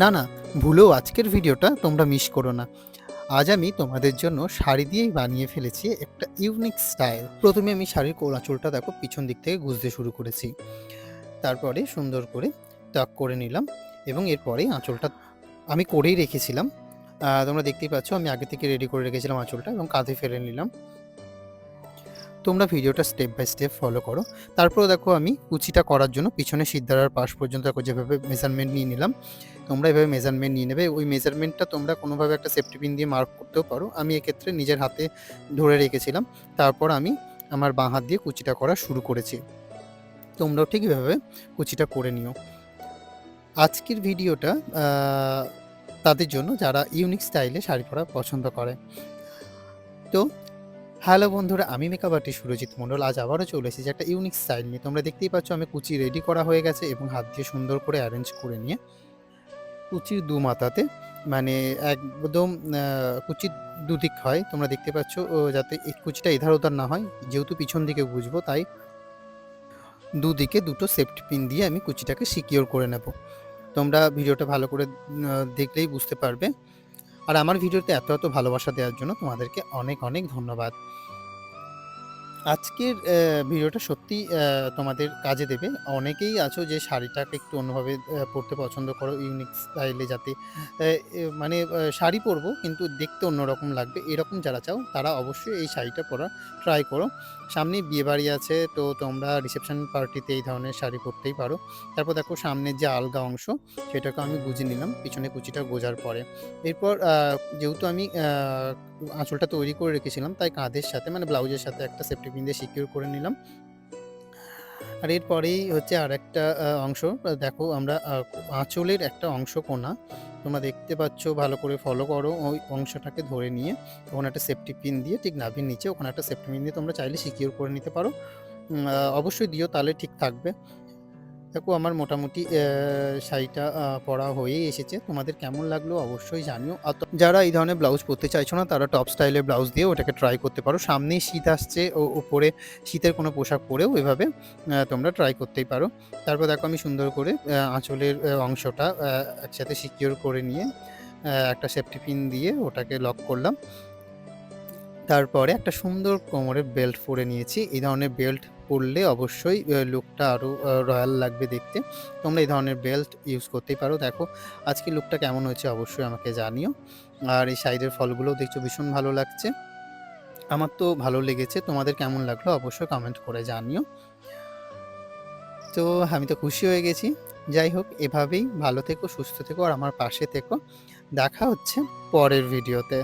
না না, ভুলেও আজকের ভিডিওটা তোমরা মিস করো না। আজ আমি তোমাদের জন্য শাড়ি দিয়েই বানিয়ে ফেলেছি একটা ইউনিক স্টাইল প্রথমে আমি শাড়ির কোলাচুলটা দেখো, পিছন দিক থেকে গুজতে শুরু করেছি। তারপরে সুন্দর করে টাক করে নিলাম এবং এরপরে আঁচলটা আমি করেই রেখেছিলাম। তোমরা দেখতেই পাচ্ছ, আমি আগে থেকে রেডি করে রেখেছিলাম আঁচলটা এবং কাঁধে ফেলে নিলাম। তোমরা ভিডিওটা স্টেপ বাই স্টেপ ফলো করো। তারপর দেখো আমি কুচিটা করার জন্য পিছনে সিদ্ধারার পাশ পর্যন্ত দেখো যেভাবে মেজারমেন্ট নিয়ে নিলাম, তোমরা এভাবে মেজারমেন্ট নিয়ে নেবে। ওই মেজারমেন্টটা তোমরা কোনোভাবে একটা সেফটি পিন দিয়ে মার্ক করতেও পারো। আমি এক্ষেত্রে নিজের হাতে ধরে রেখেছিলাম। তারপর আমি আমার বাঁ হাত দিয়ে কুচিটা করা শুরু করেছি। তোমরাও ঠিক এভাবে কুচিটা করে নিও। আজকের ভিডিওটা তাদের জন্য যারা ইউনিক স্টাইলে শাড়ি পরা পছন্দ করে। তো হ্যালো বন্ধুরা, আমি মেকআপ আর্টিস্ট সুরজিৎ মণ্ডল। আজ আবারও চলে এসেছি একটা ইউনিক স্টাইল নিয়ে। তোমরা দেখতেই পাচ্ছ আমি কুচি রেডি করা হয়ে গেছে এবং হাত দিয়ে সুন্দর করে অ্যারেঞ্জ করে নিয়ে কুচির দু মাথাতে মানে একদম কুচির দুদিক হয়। তোমরা দেখতে পাচ্ছ যাতে কুচিটা এধার ওধার না হয়। যেহেতু পিছন দিকে বুঝব, তাই দুদিকে দুটো সেফটি পিন দিয়ে আমি কুচিটাকে সিকিওর করে নেব। তোমরা ভিডিওটা ভালো করে দেখলেই বুঝতে পারবে। আর আমার ভিডিওতে এত এত ভালোবাসা দেওয়ার জন্য তোমাদেরকে অনেক অনেক ধন্যবাদ। আজকের ভিডিওটা সত্যি তোমাদের কাজে দেবে। অনেকেই আছো যে শাড়িটাকে একটু অন্যভাবে পরতে পছন্দ করো ইউনিক স্টাইলে যাতে মানে শাড়ি পরবো, কিন্তু দেখতে অন্যরকম লাগবে। এরকম যারা চাও, তারা অবশ্যই এই শাড়িটা পরা ট্রাই করো। সামনে বিয়েবাড়ি আছে, তো তোমরা রিসেপশন পার্টিতে এই ধরনের শাড়ি পরতেই পারো। তারপর দেখো সামনের যে আলগা অংশ, সেটাকে আমি গুজে নিলাম, পিছনে কুচিটা গোজার পরে। এরপর যেহেতু আমি আঁচলটা তৈরি করে রেখেছিলাম, তাই কাঁধের সাথে মানে ব্লাউজের সাথে একটা সেফটি পিন দিয়ে সিকিউর করে নিলাম। আর এরপরেই হচ্ছে আর একটা অংশ। দেখো আমরা আঁচলের একটা অংশ কোনা। তোমরা দেখতে পাচ্ছ, ভালো করে ফলো করো ওই অংশটাকে ধরে নিয়ে। ওখানে একটা সেফটি পিন দিয়ে ঠিক নাভির নিচে ওখানে একটা সেফটি পিন দিয়ে তোমরা চাইলে সিকিউর করে নিতে পারো। অবশ্যই দিও, তাহলে ঠিক থাকবে। দেখো, আমার মোটামুটি শাড়িটা পরা হয়েই এসেছে। তোমাদের কেমন লাগল অবশ্যই জানিও। আর যারা এই ধরনের ব্লাউজ পরতে চাইছো না, তারা টপ স্টাইলের ব্লাউজ দিয়ে ওটাকে ট্রাই করতে পারো। সামনেই শীত আসছে, ও, উপরে শীতের কোনো পোশাক পরেও এভাবে তোমরা ট্রাই করতেই পারো। তারপর দেখো, আমি সুন্দর করে আঁচলের অংশটা একসাথে সিকিউর করে নিয়ে একটা সেফটি পিন দিয়ে ওটাকে লক করলাম। তারপরে একটা সুন্দর কোমরের বেল্ট পরে নিয়েছি। এই ধরনের বেল্ট পরলে অবশ্যই লুকটা আরও রয়্যাল লাগবে দেখতে। তোমরা এই ধরনের বেল্ট ইউজ করতেই পারো। দেখো আজকে লুকটা কেমন হয়েছে অবশ্যই আমাকে জানিও। আর এই সাইডের ফলগুলোও দেখছ, ভীষণ ভালো লাগছে। আমার তো ভালো লেগেছে। তোমাদের কেমন লাগল অবশ্যই কমেন্ট করে জানিও। তো আমি তো খুশি হয়ে গেছি। যাই হোক, এভাবেই ভালো থেকো, সুস্থ থেকো, আর আমার পাশে থেকো। দেখা হচ্ছে পরের ভিডিওতে